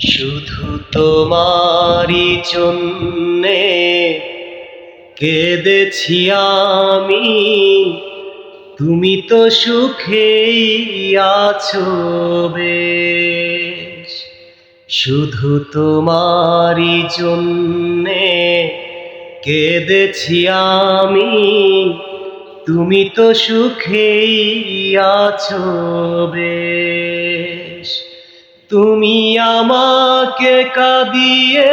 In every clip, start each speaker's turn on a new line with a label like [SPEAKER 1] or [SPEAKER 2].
[SPEAKER 1] শুধু তোমারই জন্যে কেঁদেছি আমি। তুমি তো সুখেই আছো বেশ। শুধু তোমারই জন্যে কেঁদেছি আমি। তুমি তো সুখেই আছো বেশ। তুমি আমাকে কাঁদিয়ে,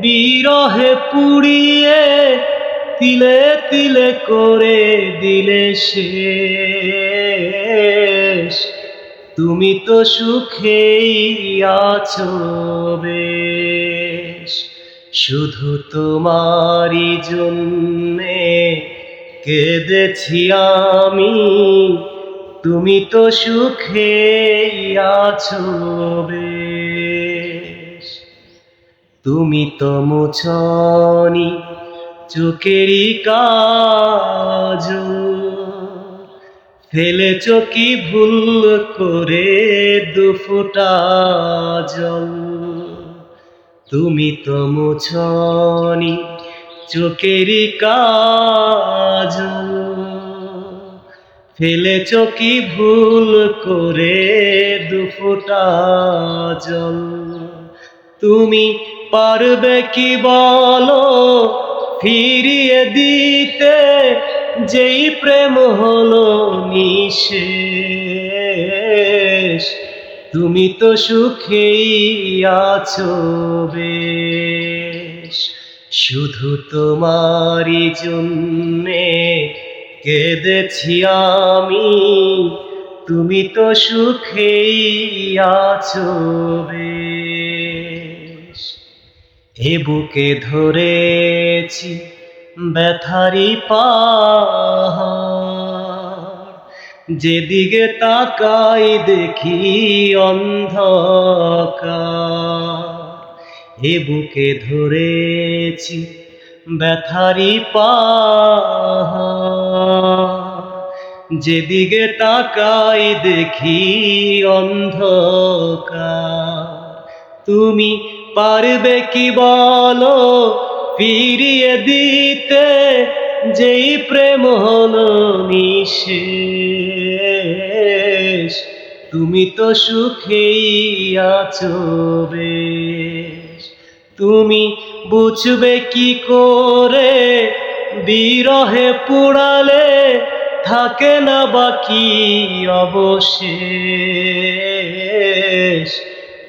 [SPEAKER 1] বিরহে পুড়িয়ে তিলে তিলে করে দিলে শেষ। তুমি তো সুখেই আছো বেশ। শুধু তোমারই জন্যে কেঁদেছি আমি তুমি তো সুখে আছো বেশ। তুমি তো মুছনি চোখেরই কাজ। ফেলেছ কি ভুল করে দুফোটা জল? তুমি তো মুছনি চোখেরই কাজ। ফেলেছ কি ভুল করে দুফোটা জল? তুমি পারবে কি বলো, ফিরিয়ে দিতে যেই প্রেম হলো নিশেষ। তুমি তো সুখেই আছো বেশ। শুধু তোমারই জন্যে কেঁদেছি আমি, তুমি তো সুখেই আছো এ বুকে ধরেছি ব্যথারি পাহাড়, যেদিকে তাকাই দেখি অন্ধকার। এ বুকে ধরেছি ব্যথারি পাহাড় যেদিকে তাকাই দেখি অন্ধকার। তুমি পারবে কি বলো, ফিরিয়ে দিতে যেই প্রেম হলো নিশেষ। তুমি তো সুখেই আছো বেশ। তুমি বুঝবে কি করে, বিরহে পুড়ালে থাকে না বাকি অবশেষ।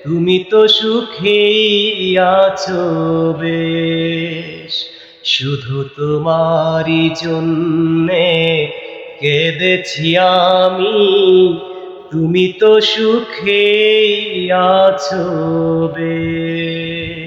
[SPEAKER 1] তুমি তো সুখেই আছো বেশ। শুধু তোমারই জন্যে কেঁদেছি আমি। তুমি তো সুখেই আছো বেশ।